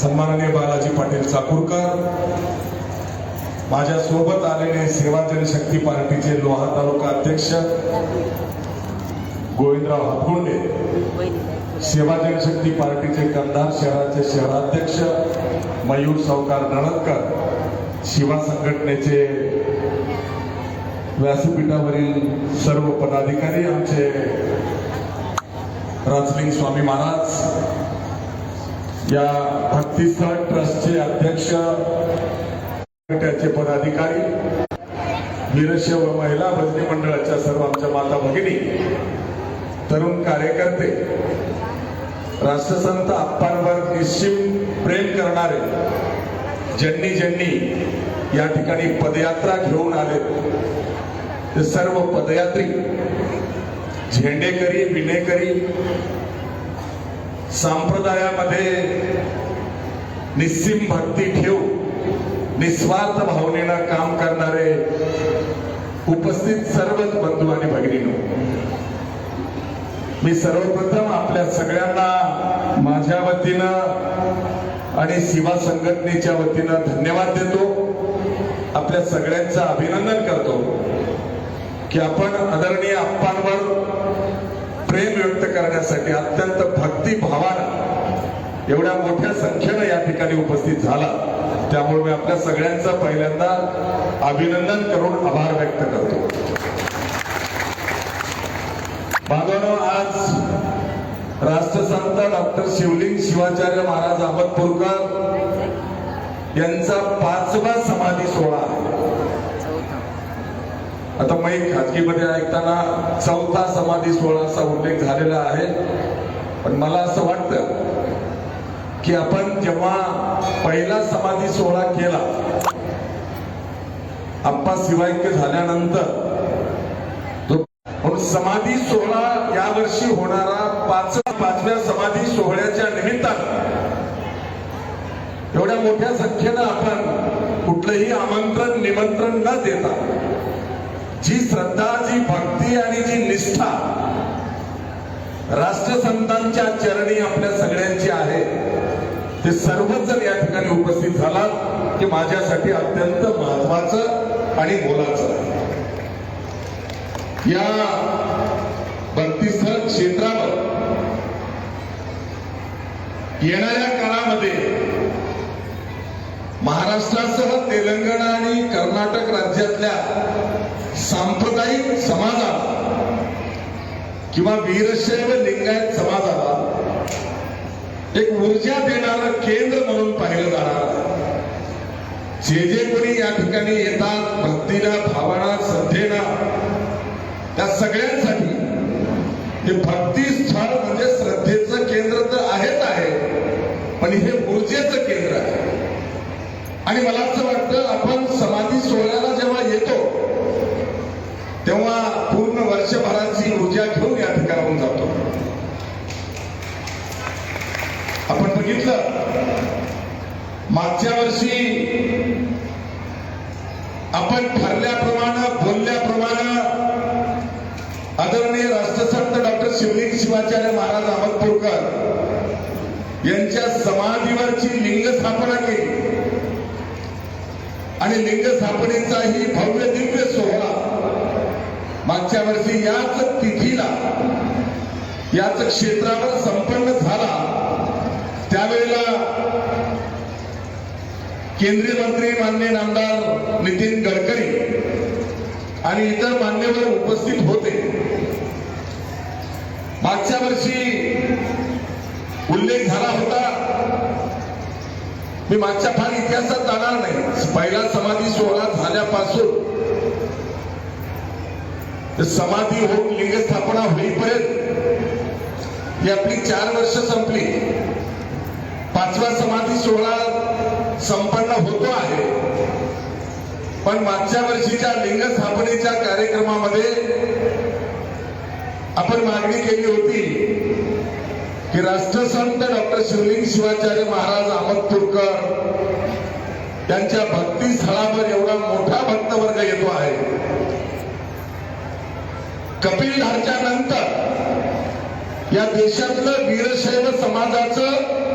सन्माननीय बालाजी पाटील चाकूरकर माझ्या सोबत आलेले सेवा जनशक्ती पार्टीचे लोहा तालुका अध्यक्ष गोविंदराव हातगुंडे सेवा जनशक्ती पार्टीचे कंधार शहराचे शहराध्यक्ष मयूर सावकार नळदकर शिवा संघटनेचे व्यासपीठावरील सर्व पदाधिकारी आमचे राजलिंग स्वामी महाराज या भक्तीस्थळ ट्रस्टचे अध्यक्ष त्याचे पदाधिकारी वीरशैव महिला भजनी मंडळाच्या सर्व आमच्या माता भगिनी तरुण कार्यकर्ते राष्ट्रसंत आप्पांवर निश्चिम प्रेम करणारे ज्यांनी ज्यांनी या ठिकाणी पदयात्रा घेऊन आले ते सर्व पदयात्री झेंडेकरी विनेकरी संप्रदायामध्ये निस्सीम भक्ती ठेवू निस्वार्थ भावनेनं काम करणारे उपस्थित सर्वच बंधू आणि भगिनीनो मी सर्वप्रथम आपल्या सगळ्यांना माझ्या वतीनं आणि शिवा संघटनेच्या वतीनं धन्यवाद देतो. आपल्या सगळ्यांचं अभिनंदन करतो. की आपण आदरणीय आप्पांवर प्रेम व्यक्त करण्यासाठी अत्यंत भक्तिभावानं एवढ्या मोठ्या संख्येनं या ठिकाणी उपस्थित झाला. त्यामुळे मी आपल्या सगळ्यांचं पहिल्यांदा अभिनंदन करून आभार व्यक्त करतो. बांधवांनो आज राष्ट्रसंत डॉक्टर शिवलिंग शिवाचार्य महाराज अहमदपूरकर यांचा पाचवा समाधी सोहळा आहे. आता मी खाजगीमध्ये ऐकताना चौथा समाधी सोहळाचा उल्लेख झालेला आहे. पण मला असं वाटतं की आपण जेव्हा पहिला समाधी सोहळा केला आप्पा शिवायक झाल्यानंतर म्हणून समाधी सोहळा यावर्षी होणारा पाच पाचव्या समाधी सोहळ्याच्या निमित्तानं. एवढ्या मोठ्या संख्येनं आपण कुठलंही आमंत्रण निमंत्रण न देता जी श्रद्धा जी भक्ती आणि जी निष्ठा राष्ट्रसंतांच्या चरणी आपल्या सगळ्यांची आहे ते सर्वच जर या ठिकाणी उपस्थित झाला की माझ्यासाठी अत्यंत महत्वाचं आणि मोलाचं या भक्तीस्थळ क्षेत्रावर येणाऱ्या काळामध्ये महाराष्ट्रासह तेलंगणा समाजाला किंवा वीरशैव लिंगायत समाजाला एक ऊर्जा देणारं केंद्र म्हणून पाहिलं जाणार. जे जे कोणी या ठिकाणी येतात भक्तीला भावना श्रद्धेना त्या सगळ्यांसाठी हे भक्ती स्थळ म्हणजे श्रद्धेचं केंद्र तर आहेच आहे पण हे ऊर्जेचं केंद्र आहे. आणि मला असं वाटतं आपण समाधी सोहळ्याला जेव्हा येतो तेव्हा पूर्ण वर्षभराची ऊर्जा घेऊन जातो. आपण बघितलं मागच्या वर्षी आपण ठरल्याप्रमाणे बोलल्याप्रमाणे आदरणीय राष्ट्रसंत डॉक्टर शिवलिंग शिवाचार्य महाराज अहमदपूरकर यांच्या समाधीवरची लिंग स्थापना केली. आणि लिंग स्थापनेचाही भव्य दिव्य सोहळा मागच्या वर्षी याच तिथीला याच क्षेत्रावर संपन्न झाला. त्यावेळेला केंद्रीय मंत्री मान्य नामदार नितीन गडकरी आणि इतर मान्यवर उपस्थित होते. मागच्या वर्षी उल्लेख झाला होता मी मागच्या फार इतिहासात जाणार नाही. पहिला समाधी सोहळा झाल्यापासून समाधी होऊन लिंग स्थापना होईपर्यंत ही आपली चार वर्ष संपली. पाचवा समाधी सोहळा संपन्न होतो आहे. पण मागच्या वर्षीच्या लिंग स्थापनेच्या कार्यक्रमामध्ये आपण मागणी केली होती की राष्ट्रसंत डॉक्टर शिवलिंग शिवाचार्य महाराज अहमदपूरकर त्यांच्या भक्ती स्थळावर एवढा मोठा भक्तवर्ग येतो आहे. कपिलधारच्या नंतर या देशातलं वीरशैव समाजाचं